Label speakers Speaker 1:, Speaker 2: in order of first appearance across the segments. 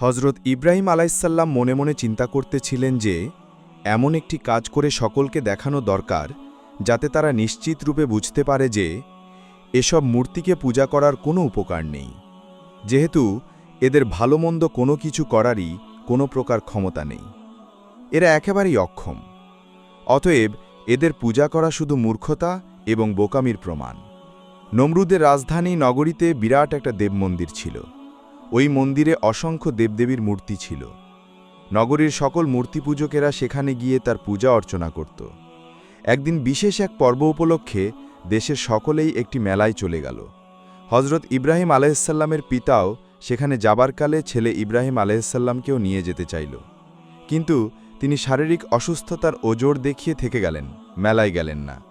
Speaker 1: হজরত ইব্রাহিম আলাইসাল্লাম মনে মনে চিন্তা করতেছিলেন যে, এমন একটি কাজ করে সকলকে দেখানো দরকার, যাতে তারা নিশ্চিত রূপে বুঝতে পারে যে, এসব মূর্তিকে পূজা করার কোনো উপকার নেই। যেহেতু এদের ভালো মন্দ কোনো কিছু করারই কোনো প্রকার ক্ষমতা নেই। এরা একেবারেই অক্ষম। অতএব এদের পূজা করা শুধু মূর্খতা এবং বোকামির প্রমাণ। নমরুদের রাজধানী নগরীতে বিরাট একটা দেবমন্দির ছিল। ওই মন্দিরে অসংখ্য দেবদেবীর মূর্তি ছিল। নগরীর সকল মূর্তি পূজকেরা সেখানে গিয়ে তার পূজা অর্চনা করত। একদিন বিশেষ এক পর্ব উপলক্ষে দেশের সকলেই একটি মেলায় চলে গেল। হজরত ইব্রাহিম আলাইসাল্লামের পিতাও সেখানে যাবার কালে ছেলে ইব্রাহিম আলাইসাল্লামকেও নিয়ে যেতে চাইল। কিন্তু তিনি শারীরিক অসুস্থতার ওজোর দেখিয়ে থেকে গেলেন, মেলায় গেলেন না।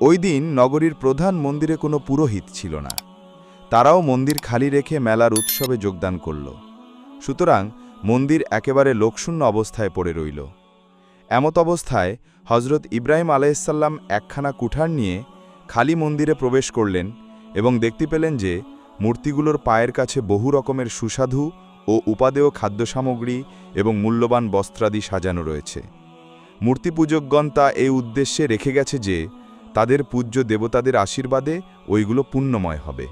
Speaker 1: ওই দিন নগরীর প্রধান মন্দিরে কোনো পুরোহিত ছিল না। তারাও মন্দির খালি রেখে মেলার উৎসবে যোগদান করল। সুতরাং মন্দির একেবারে লোকশূন্য অবস্থায় পড়ে রইল। এমত অবস্থায় হজরত ইব্রাহিম আলাইসাল্লাম একখানা কুঠার নিয়ে খালি মন্দিরে প্রবেশ করলেন এবং দেখতে পেলেন যে মূর্তিগুলোর পায়ের কাছে বহু রকমের সুস্বাদু ও উপাদেয় খাদ্য সামগ্রী এবং মূল্যবান বস্ত্রাদি সাজানো রয়েছে। মূর্তি পূজকগণ তা এই উদ্দেশ্যে রেখে গেছে যে তাদের পূজ্য দেবতাদের আশীর্বাদে ওইগুলো পুণ্যময় হবে।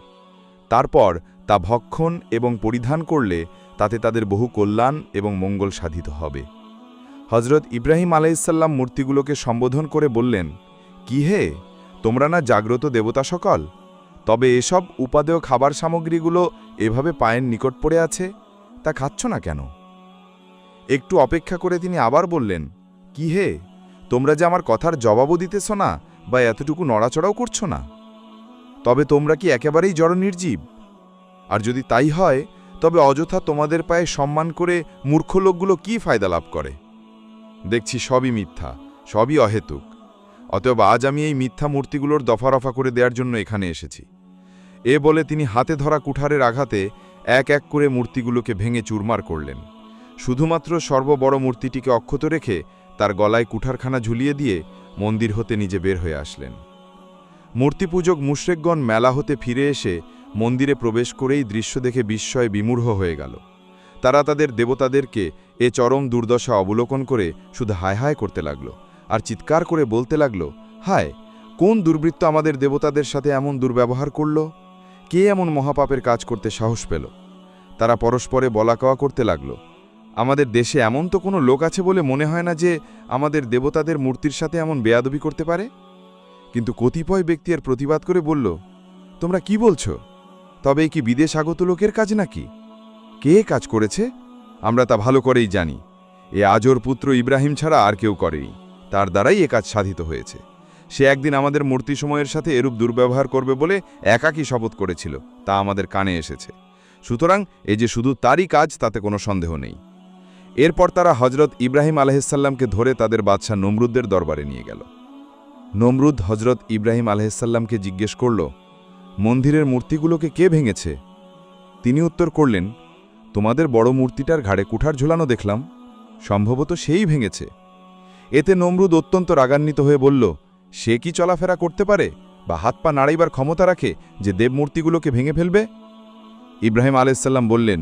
Speaker 1: তারপর তা ভক্ষণ এবং পরিধান করলে তাতে তাদের বহু কল্যাণ এবং মঙ্গল সাধিত হবে। হজরত ইব্রাহিম আলাইসাল্লাম মূর্তিগুলোকে সম্বোধন করে বললেন, কি হে? তোমরা না জাগ্রত দেবতা সকল? তবে এসব উপাদেয় খাবার সামগ্রীগুলো এভাবে পায়ের নিকট পড়ে আছে, তা খাচ্ছ না কেন? একটু অপেক্ষা করে তিনি আবার বললেন, কি হে? তোমরা যে আমার কথার জবাবও দিতেছ না বা এতটুকু নড়াচড়াও করছ না? তবে তোমরা কি একেবারেই জড় নির্জীব আর যদি তাই হয়, তবে অযথা তোমাদের পায়ে সম্মান করে মূর্খ লোকগুলো কি ফায়দা লাভ করে? দেখছি সবই মিথ্যা, সবই অহেতুক। অতএব আজ আমি এই মিথ্যা মূর্তিগুলোর দফা রফা করে দেওয়ার জন্য এখানে এসেছি। এ বলে তিনি হাতে ধরা কুঠারের আঘাতে এক এক করে মূর্তিগুলোকে ভেঙে চুরমার করলেন। শুধুমাত্র সর্ববড় মূর্তিটিকে অক্ষত রেখে তার গলায় কুঠারখানা ঝুলিয়ে দিয়ে মন্দির হতে নিজে বের হয়ে আসলেন। মূর্তিপূজক মুশরেকগণ মেলা হতে ফিরে এসে মন্দিরে প্রবেশ করেই দৃশ্য দেখে বিস্ময়ে বিমূঢ় হয়ে গেল। তারা তাদের দেবতাদেরকে এ চরম দুর্দশা অবলোকন করে শুধু হায় হায় করতে লাগল। আর চিৎকার করে বলতে লাগল, হায়, কোন দুর্বৃত্ত আমাদের দেবতাদের সাথে এমন দুর্ব্যবহার করল? কে এমন মহাপাপের কাজ করতে সাহস পেল? তারা পরস্পরে বলাকওয়া করতে লাগল, আমাদের দেশে এমন তো কোনো লোক আছে বলে মনে হয় না যে আমাদের দেবতাদের মূর্তির সাথে এমন বেয়াদবি করতে পারে? কিন্তু কতিপয় ব্যক্তি এর প্রতিবাদ করে বলল, তোমরা কি বলছো? তবে কি বিদেশ আগত লোকের কাজ নাকি? কে কাজ করেছে? আমরা তা ভালো করেই জানি। এ আজর পুত্র ইব্রাহিম ছাড়া আর কেউ করেনি। তার দ্বারাই এ কাজ সাধিত হয়েছে। সে একদিন আমাদের মূর্তি সময়ের সাথে এরূপ দুর্ব্যবহার করবে বলে একাকী শপথ করেছিল। তা আমাদের কানে এসেছে। সুতরাং এ যে শুধু তারই কাজ, তাতে কোনো সন্দেহ নেই। এরপর তারা হজরত ইব্রাহিম আলহিসাল্লামকে ধরে তাদের বাদশাহ নমরুদ্দের দরবারে নিয়ে গেল। নমরুদ হজরত ইব্রাহিম আলহিসাল্লামকে জিজ্ঞেস করল, মন্দিরের মূর্তিগুলোকে কে ভেঙেছে? তিনি উত্তর করলেন, তোমাদের বড় মূর্তিটার ঘাড়ে কুঠার ঝুলানো দেখলাম, সম্ভবত সেই ভেঙেছে। এতে নমরুদ অত্যন্ত রাগান্বিত হয়ে বলল, সে কি চলাফেরা করতে পারে বা হাত পা নাড়াইবার ক্ষমতা রাখে যে দেবমূর্তিগুলোকে ভেঙে ফেলবে? ইব্রাহিম আলাইসাল্লাম বললেন,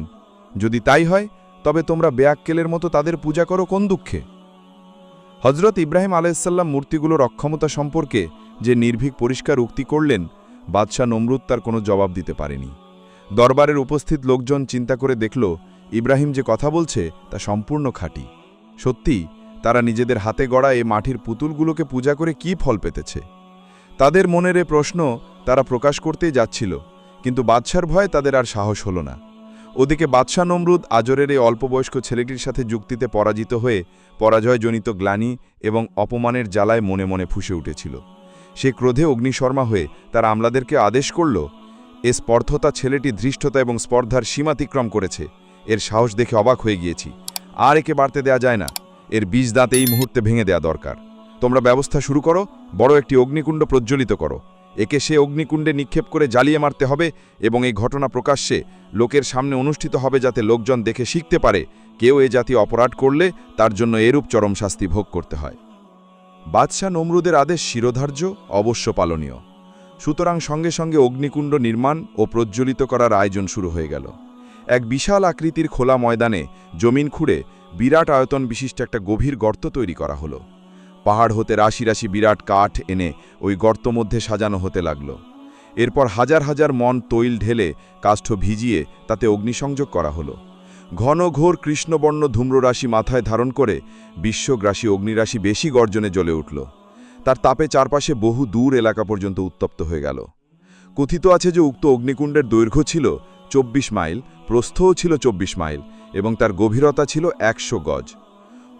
Speaker 1: যদি তাই হয়, তবে তোমরা বেয়াক্কেলের মতো তাদের পূজা করো কোন দুঃখে? হজরত ইব্রাহিম আলাইসাল্লাম মূর্তিগুলোর অক্ষমতা সম্পর্কে যে নির্ভীক পরিষ্কার উক্তি করলেন, বাদশাহ নমরুদ তার কোনো জবাব দিতে পারেনি। দরবারের উপস্থিত লোকজন চিন্তা করে দেখল, ইব্রাহিম যে কথা বলছে তা সম্পূর্ণ খাঁটি। সত্যি, তারা নিজেদের হাতে গড়া এ মাটির পুতুলগুলোকে পূজা করে কি ফল পেতেছে? তাদের মনের এ প্রশ্ন তারা প্রকাশ করতেই যাচ্ছিল, কিন্তু বাদশার ভয়ে তাদের আর সাহস হল না। ওদিকে বাদশাহ নমরুদ আজরের এই অল্পবয়স্ক ছেলেটির সাথে যুক্তিতে পরাজিত হয়ে পরাজয়জনিত গ্লানি এবং অপমানের জ্বালায় মনে মনে ফুসে উঠেছিল। সে ক্রোধে অগ্নিশর্মা হয়ে তার আমলাদেরকে আদেশ করল, এ স্পর্ধতা ছেলেটি ধৃষ্টতা এবং স্পর্ধার সীমাতিক্রম করেছে। এর সাহস দেখে অবাক হয়ে গিয়েছি। আর একে বাড়তে দেয়া যায় না। এর বীজ দাঁত এই মুহূর্তে ভেঙে দেয়া দরকার। তোমরা ব্যবস্থা শুরু করো, বড় একটি অগ্নিকুণ্ড প্রজ্বলিত করো। একে সে অগ্নিকুণ্ডে নিক্ষেপ করে জ্বালিয়ে মারতে হবে এবং এই ঘটনা প্রকাশ্যে লোকের সামনে অনুষ্ঠিত হবে যাতে লোকজন দেখে শিখতে পারে কেউ এ জাতীয় অপরাধ করলে তার জন্য এরূপ চরম শাস্তি ভোগ করতে হয়। বাদশাহ নমরুদের আদেশ শিরোধার্য, অবশ্য পালনীয়। সুতরাং সঙ্গে সঙ্গে অগ্নিকুণ্ড নির্মাণ ও প্রজ্বলিত করার আয়োজন শুরু হয়ে গেল। এক বিশাল আকৃতির খোলা ময়দানে জমিন খুঁড়ে বিরাট আয়তন বিশিষ্ট একটা গভীর গর্ত তৈরি করা হলো। পাহাড় হতে রাশি রাশি বিরাট কাঠ এনে ওই গর্ত মধ্যে সাজানো হতে লাগল। এরপর হাজার হাজার মন তৈল ঢেলে কাষ্ঠ ভিজিয়ে তাতে অগ্নিসংযোগ করা হলো। ঘন ঘোর কৃষ্ণবর্ণ ধূম্ররাশি মাথায় ধারণ করে বিশ্বগ্রাসী অগ্নিরাশি বেশি গর্জনে জ্বলে উঠল। তার তাপে চারপাশে বহু দূর এলাকা পর্যন্ত উত্তপ্ত হয়ে গেল। কথিত আছে যে উক্ত অগ্নিকুণ্ডের দৈর্ঘ্য ছিল চব্বিশ মাইল, প্রস্থও ছিল চব্বিশ মাইল এবং তার গভীরতা ছিল একশো গজ।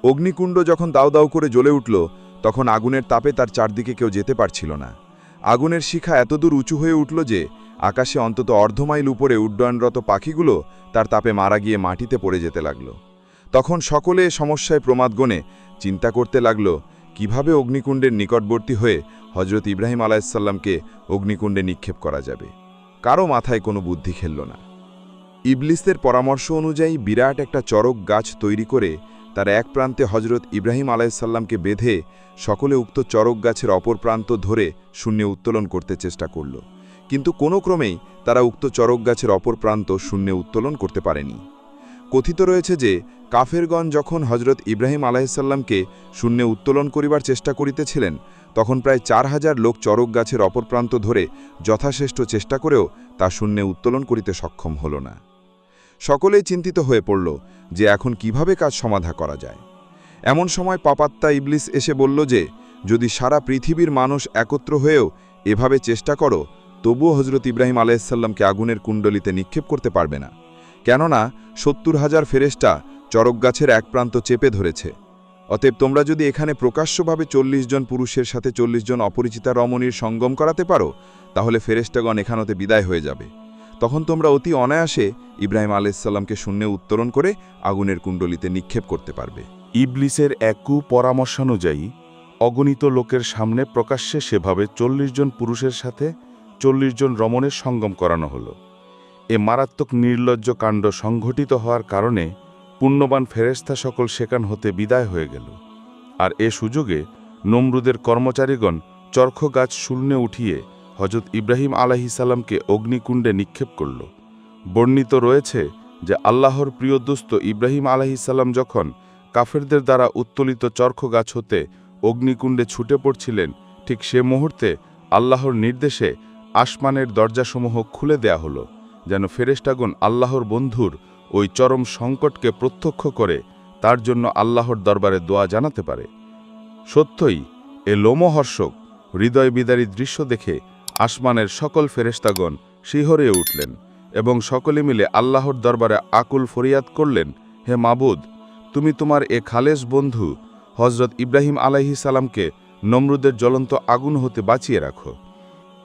Speaker 1: অগ্নিকুণ্ড যখন দাউ দাউ করে জ্বলে উঠল, তখন আগুনের তাপে তার চারদিকে কেউ যেতে পারছিল না। আগুনের শিখা এতদূর উঁচু হয়ে উঠল যে, আকাশে অন্তত অর্ধ মাইল উপরে উড্ডয়নরত পাখিগুলো তার তাপে মারা গিয়ে মাটিতে পড়ে যেতে লাগল। তখন সকলে সমস্যায় প্রমাদ গণে চিন্তা করতে লাগল, কীভাবে অগ্নিকুণ্ডের নিকটবর্তী হয়ে হজরত ইব্রাহিম আলাইসাল্লামকে অগ্নিকুণ্ডে নিক্ষেপ করা যাবে? কারও মাথায় কোনো বুদ্ধি খেলল না। ইবলিসের পরামর্শ অনুযায়ী বিরাট একটা চরক গাছ তৈরি করে তার এক প্রান্তে হজরত ইব্রাহিম আলাইসাল্লামকে বেঁধে সকলে উক্ত চরক গাছের অপর প্রান্ত ধরে শূন্যে উত্তোলন করতে চেষ্টা করল। কিন্তু কোনো ক্রমেই তারা উক্ত চরক গাছের অপর প্রান্ত শূন্যে উত্তোলন করতে পারেনি। কথিত রয়েছে যে, কাফেরগণ যখন হজরত ইব্রাহিম আলাইসাল্লামকে শূন্যে উত্তোলন করিবার চেষ্টা করিতেছিলেন, তখন প্রায় চার হাজার লোক চরক গাছের অপর প্রান্ত ধরে যথাশ্রেষ্ঠ চেষ্টা করেও তা শূন্যে উত্তোলন করিতে সক্ষম হল না। সকলেই চিন্তিত হয়ে পড়ল যে এখন কীভাবে কাজ সমাধা করা যায়। এমন সময় পাপাত্তা ইবলিস এসে বলল যে, যদি সারা পৃথিবীর মানুষ একত্র হয়েও এভাবে চেষ্টা করো, তবুও হজরত ইব্রাহিম আলাইসাল্লামকে আগুনের কুণ্ডলিতে নিক্ষেপ করতে পারবে না। কেননা সত্তর হাজার ফেরেস্টা চরক গাছের এক প্রান্ত চেপে ধরেছে। অতএব তোমরা যদি এখানে প্রকাশ্যভাবে চল্লিশ জন পুরুষের সাথে চল্লিশ জন অপরিচিতা রমণীর সঙ্গম করাতে পারো, তাহলে ফেরেস্টাগণ এখানতে বিদায় হয়ে যাবে। তখন তোমরা অতি অনায়াসে ইব্রাহিম আলাইসাল্লামকে শূন্যে উত্তরণ করে আগুনের কুণ্ডলিতে নিক্ষেপ করতে পারবে।
Speaker 2: ইবলিসের এক কুপরামর্শানুযায়ী অগণিত লোকের সামনে প্রকাশ্যে সেভাবে চল্লিশ জন পুরুষের সাথে চল্লিশ জন রমণের সঙ্গম করানো হলো। এ মারাত্মক নির্লজ্জ কাণ্ড সংঘটিত হওয়ার কারণে পুণ্যবান ফেরেস্তা সকল সেখান হতে বিদায় হয়ে গেল। আর এ সুযোগে নমরুদের কর্মচারীগণ চরখ গাছ শূন্যে উঠিয়ে হজরত ইব্রাহিম আলাহিসাল্লামকে অগ্নিকুণ্ডে নিক্ষেপ করল। বর্ণিত রয়েছে যে আল্লাহর প্রিয় দুস্থ ইব্রাহিম আলাহিসাল্লাম যখন কাফেরদের দ্বারা উত্তোলিত চরখ গাছ হতে অগ্নিকুণ্ডে ছুটে পড়ছিলেন, ঠিক সে মুহূর্তে আল্লাহর নির্দেশে আসমানের দরজাসমূহ খুলে দেয়া হলো, যেন ফেরেস্টাগুন আল্লাহর বন্ধুর ওই চরম সংকটকে প্রত্যক্ষ করে তার জন্য আল্লাহর দরবারে দোয়া জানাতে পারে। সত্যই এ লোমহর্ষক হৃদয় বিদারী দৃশ্য দেখে আসমানের সকল ফেরেস্তাগণ শিহরে উঠলেন এবং সকলে মিলে আল্লাহর দরবারে আকুল ফরিয়াদ করলেন, হে মাবুদ, তুমি তোমার এ খালেস বন্ধু হজরত ইব্রাহিম আলাহি সালামকে নমরুদের জ্বলন্ত আগুন হতে বাঁচিয়ে রাখো।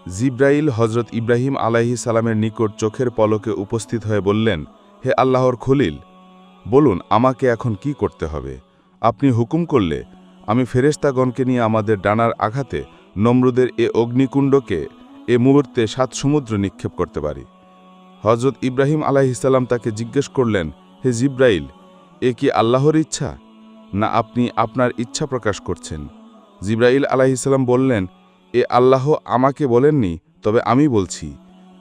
Speaker 2: জিব্রাইল হজরত ইব্রাহিম আলাহি সালামের নিকট চোখের পলকে উপস্থিত হয়ে বললেন, হে আল্লাহর খলিল, বলুন আমাকে এখন কি করতে হবে? আপনি হুকুম করলে আমি ফেরেস্তাগণকে নিয়ে আমাদের ডানার আঘাতে নমরুদের এ অগ্নিকুণ্ডকে এ মুহূর্তে সাত সমুদ্র নিক্ষেপ করতে পারি। হজরত ইব্রাহিম আলাহিসাল্লাম তাকে জিজ্ঞেস করলেন, হে জিব্রাইল, এ কি আল্লাহর ইচ্ছা? না আপনি আপনার ইচ্ছা প্রকাশ করছেন? জিব্রাইল আলাহিসাল্লাম বললেন, এ আল্লাহ আমাকে বলেননি, তবে আমি বলছি।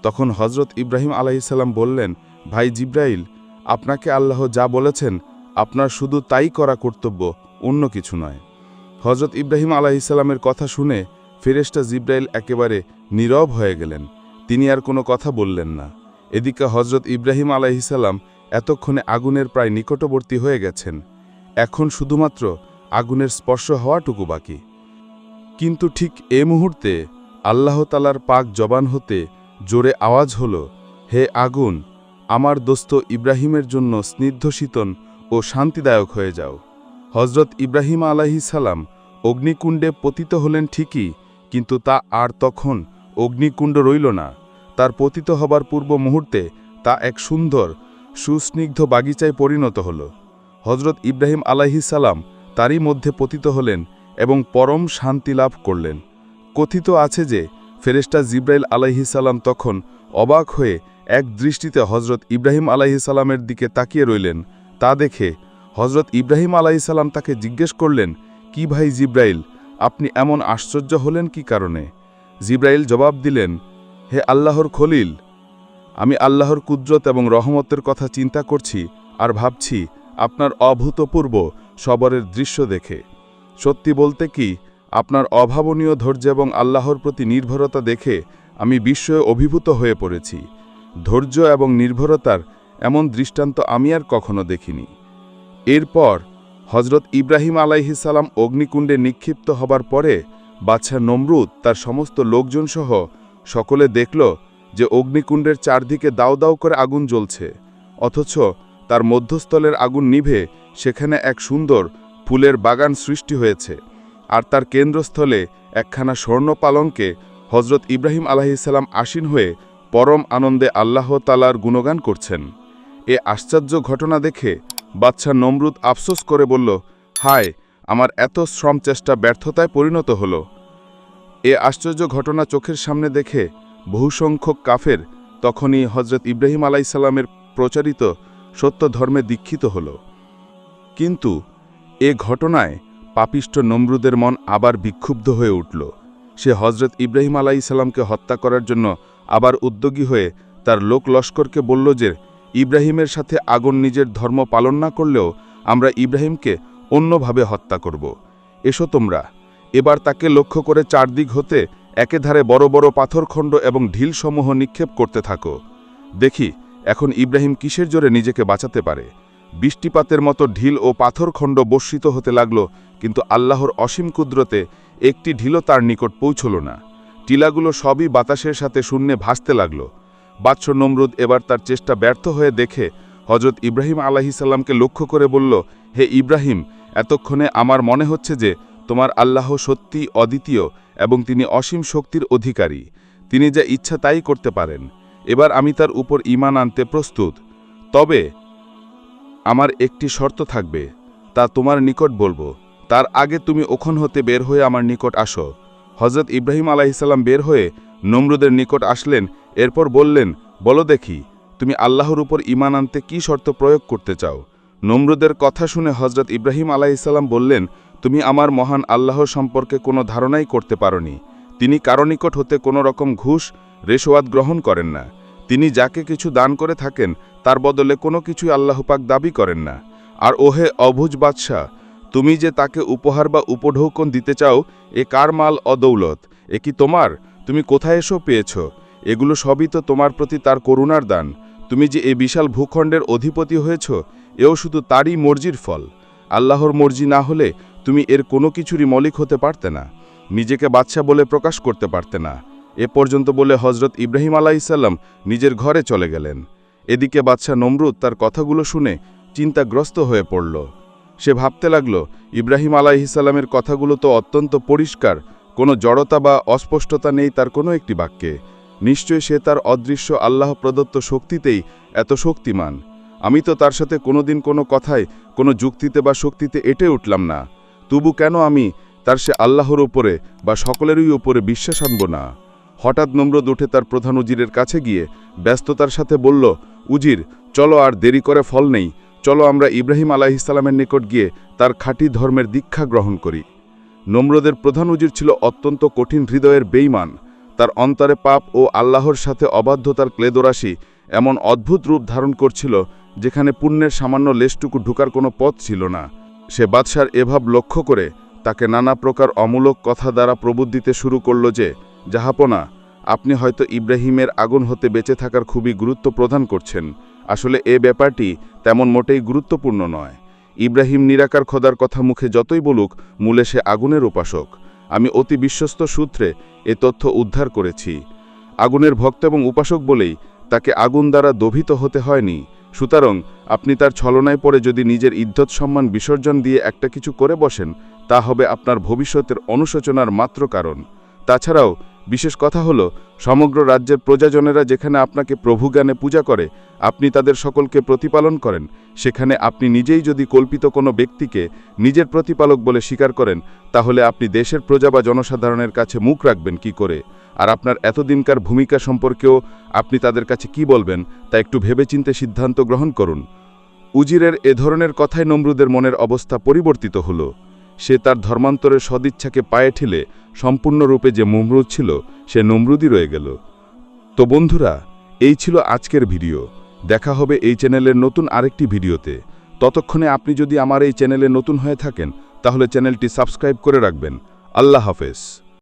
Speaker 2: তখন হজরত ইব্রাহিম আলাহিসাল্লাম বললেন, ভাই জিব্রাইল, আপনাকে আল্লাহ যা বলেছেন, আপনার শুধু তাই করা কর্তব্য, অন্য কিছু নয়। হজরত ইব্রাহিম আলাহিসাল্লামের কথা শুনে ফেরেস্টা জিব্রাইল একেবারে নীরব হয়ে গেলেন। তিনি আর কোনো কথা বললেন না। এদিকে হজরত ইব্রাহিম আলাহিসাল্লাম এতক্ষণে আগুনের প্রায় নিকটবর্তী হয়ে গেছেন। এখন শুধুমাত্র আগুনের স্পর্শ হওয়াটুকু বাকি। কিন্তু ঠিক এ মুহূর্তে আল্লাহ তালার পাক জবান হতে জোরে আওয়াজ হল, হে আগুন, আমার দোস্ত ইব্রাহিমের জন্য স্নিগ্ধশীতন ও শান্তিদায়ক হয়ে যাও। হজরত ইব্রাহিম আলাহি সালাম অগ্নিকুণ্ডে পতিত হলেন ঠিকই কিন্তু তা আর তখন অগ্নিকুণ্ড রইল না। তার পতিত হবার পূর্ব মুহূর্তে তা এক সুন্দর, সুস্নিগ্ধ বাগিচায় পরিণত হল। হজরত ইব্রাহিম সালাম তারই মধ্যে পতিত হলেন এবং পরম শান্তি লাভ করলেন। কথিত আছে যে ফেরেস্টা জিব্রাইল সালাম তখন অবাক হয়ে এক দৃষ্টিতে হজরত ইব্রাহিম সালামের দিকে তাকিয়ে রইলেন। তা দেখে হজরত ইব্রাহিম সালাম তাকে জিজ্ঞেস করলেন, কি ভাই জিব্রাইল? আপনি এমন আশ্চর্য হলেন কি কারণে? জিব্রাইল জবাব দিলেন, হে আল্লাহর খলিল, আমি আল্লাহর কুদরত এবং রহমতের কথা চিন্তা করছি আর ভাবছি আপনার অভূতপূর্ব সবরের দৃশ্য দেখে। সত্যি বলতে কি, আপনার অভাবনীয় ধৈর্য এবং আল্লাহর প্রতি নির্ভরতা দেখে আমি বিস্ময়ে অভিভূত হয়ে পড়েছি। ধৈর্য এবং নির্ভরতার এমন দৃষ্টান্ত আমি আর কখনো দেখিনি। এরপর হজরত ইব্রাহিম আলাইহিসাল্লাম অগ্নিকুণ্ডে নিক্ষিপ্ত হবার পরে বাচ্চা নমরুদ তার সমস্ত লোকজন সহ সকলে দেখল যে অগ্নিকুণ্ডের চারদিকে দাও দাও করে আগুন জ্বলছে, অথচ তার মধ্যস্থলের আগুন নিভে সেখানে এক সুন্দর ফুলের বাগান সৃষ্টি হয়েছে আর তার কেন্দ্রস্থলে একখানা স্বর্ণ পালঙ্কে হজরত ইব্রাহিম আলাহিসাল্লাম আসীন হয়ে পরম আনন্দে আল্লাহ তালার গুণগান করছেন। এ আশ্চর্য ঘটনা দেখে বাচ্চা নমরুদ আফসোস করে বলল, হায়, আমার এত শ্রম চেষ্টা ব্যর্থতায় পরিণত হল। এ আশ্চর্য ঘটনা চোখের সামনে দেখে বহুসংখ্যক কাফের তখনই হজরত ইব্রাহিম আলাইসাল্লামের প্রচারিত সত্য ধর্মে দীক্ষিত হল। কিন্তু এ ঘটনায় পাপিষ্ট নমরুদের মন আবার বিক্ষুব্ধ হয়ে উঠল। সে হজরত ইব্রাহিম আলাইসাল্লামকে হত্যা করার জন্য আবার উদ্যোগী হয়ে তার লোক লস্করকে বলল যে ইব্রাহিমের সাথে আগুন নিজের ধর্ম পালন না করলেও আমরা ইব্রাহিমকে অন্যভাবে হত্যা করব। এসো তোমরা। এবার তাকে লক্ষ্য করে চারদিক হতে একেধারে বড় বড় পাথরখণ্ড এবং ঢিলসমূহ নিক্ষেপ করতে থাকো। দেখি, এখন ইব্রাহিম কিসের জোরে নিজেকে বাঁচাতে পারে? বৃষ্টিপাতের মতো ঢিল ও পাথরখণ্ড বর্ষিত হতে লাগল, কিন্তু আল্লাহর অসীম কুদরতে একটি ঢিলও তার নিকট পৌঁছল না। টিলাগুলো সবই বাতাসের সাথে শূন্যে ভাসতে লাগল। বাৎস নমরুদ এবার তার চেষ্টা ব্যর্থ হয়ে দেখে হজরত ইব্রাহিম আলাহিসাল্লামকে লক্ষ্য করে বলল, হে ইব্রাহিম, এতক্ষণে আমার মনে হচ্ছে যে তোমার আল্লাহ সত্যি অদ্বিতীয় এবং তিনি অসীম শক্তির অধিকারী। তিনি যা ইচ্ছা তাই করতে পারেন। এবার আমি তার উপর ইমান আনতে প্রস্তুত। তবে আমার একটি শর্ত থাকবে, তা তোমার নিকট বলব। তার আগে তুমি ওখন হতে বের হয়ে আমার নিকট আসো। হজরত ইব্রাহিম আলাহিসাল্লাম বের হয়ে নমরুদের নিকট আসলেন, এরপর বললেন, বলো দেখি, তুমি আল্লাহর উপর ইমান আনতে কি শর্ত প্রয়োগ করতে চাও? নমরুদের কথা শুনে হজরত ইব্রাহিম আলাইসাল্লাম বললেন, তুমি আমার মহান আল্লাহ সম্পর্কে কোনো ধারণাই করতে পারোনি। তিনি কারও নিকট হতে কোনো রকম ঘুষ রেশোয়াত গ্রহণ করেন না। তিনি যাকে কিছু দান করে থাকেন, তার বদলে কোনো কিছুই আল্লাহপাক দাবি করেন না। আর ওহে অভুজ বাদশাহ, তুমি যে তাকে উপহার বা উপঢৌকন দিতে চাও, এ কার মাল অদৌলত? এ কি তোমার? তুমি কোথায় এসো পেয়েছ? এগুলো সবই তো তোমার প্রতি তার করুণার দান। তুমি যে এই বিশাল ভূখণ্ডের অধিপতি হয়েছ, এও শুধু তারই মর্জির ফল। আল্লাহর মর্জি না হলে তুমি এর কোনো কিছুরই মলিক হতে পারতে না। নিজেকে বাচ্চা বলে প্রকাশ করতে পারতে না। এ পর্যন্ত বলে হজরত ইব্রাহিম আলাইসাল্লাম নিজের ঘরে চলে গেলেন। এদিকে বাচ্চা নমরুদ তার কথাগুলো শুনে চিন্তাগ্রস্ত হয়ে পড়ল। সে ভাবতে লাগল, ইব্রাহিম আলাইহিসাল্লামের কথাগুলো তো অত্যন্ত পরিষ্কার কোনো জড়তা বা অস্পষ্টতা নেই তার কোনো একটি বাক্যে। নিশ্চয় সে তার অদৃশ্য আল্লাহ প্রদত্ত শক্তিতেই এত শক্তিমান। আমি তো তার সাথে কোনোদিন কোনো কথায়, কোনো যুক্তিতে বা শক্তিতে এটে উঠলাম না। তবু কেন আমি তার সে আল্লাহর উপরে বা সকলেরই উপরে বিশ্বাস আনব না? হঠাৎ নম্রদ উঠে তার প্রধান উজিরের কাছে গিয়ে ব্যস্ততার সাথে বলল, উজির, চলো আর দেরি করে ফল নেই। চলো আমরা ইব্রাহিম আলাহিসাল্লামের নিকট গিয়ে তার খাঁটি ধর্মের দীক্ষা গ্রহণ করি। নম্রদের প্রধান উজির ছিল অত্যন্ত কঠিন হৃদয়ের বেইমান তার অন্তরে পাপ ও আল্লাহর সাথে অবাধ্যতার ক্লেদরাশি এমন অদ্ভুত রূপ ধারণ করছিল, যেখানে পুণ্যের সামান্য লেশটুকু ঢুকার কোনো পথ ছিল না। সে বাদশার এভাব লক্ষ্য করে তাকে নানা প্রকার অমূলক কথা দ্বারা প্রবুদ্ধিতে শুরু করল যে জাহাপনা আপনি হয়তো ইব্রাহিমের আগুন হতে বেঁচে থাকার খুবই গুরুত্ব প্রদান করছেন। আসলে এ ব্যাপারটি তেমন মোটেই গুরুত্বপূর্ণ নয়। ইব্রাহিম নিরাকার খোদার কথা মুখে যতই বলুক, মূলে সে আগুনের উপাসক। আমি অতি বিশ্বস্ত সূত্রে এ তথ্য উদ্ধার করেছি। আগুনের ভক্ত এবং উপাসক বলেই তাকে আগুন দ্বারা দভিত হতে হয়নি। সুতরাং আপনি তার ছলনায় পড়ে যদি নিজের ইদ্যত সম্মান বিসর্জন দিয়ে একটা কিছু করে বসেন, তা হবে আপনার ভবিষ্যতের অনুশোচনার মাত্র কারণ। তাছাড়াও বিশেষ কথা হলো, সমগ্র রাজ্যের প্রজাজনেরা যেখানে আপনাকে প্রভু জ্ঞানে পূজা করে, আপনি তাদের সকলকে প্রতিপালন করেন। সেখানে আপনি নিজেই যদি কল্পিত কোনো ব্যক্তিকে নিজের প্রতিপালক বলে স্বীকার করেন, তাহলে আপনি দেশের প্রজা বা জনসাধারণের কাছে মুখ রাখবেন কি করে? আর আপনার এতদিনকার ভূমিকা সম্পর্কেও আপনি তাদের কাছে কি বলবেন, তা একটু ভেবেচিন্তে সিদ্ধান্ত গ্রহণ করুন। উজিরের এ ধরনের কথায় নমরুদের মনের অবস্থা পরিবর্তিত হলো। সে তার ধর্মান্তরের সদিচ্ছাকে পায়ে ঠেলে সম্পূর্ণরূপে যে মুমরুদ ছিল, সে নমরুদই রয়ে গেল। তো বন্ধুরা, এই ছিল আজকের ভিডিও। দেখা হবে এই চ্যানেলের নতুন আরেকটি ভিডিওতে। ততক্ষণে আপনি যদি আমার এই চ্যানেলে নতুন হয়ে থাকেন, তাহলে চ্যানেলটি সাবস্ক্রাইব করে রাখবেন। আল্লাহ হাফেজ।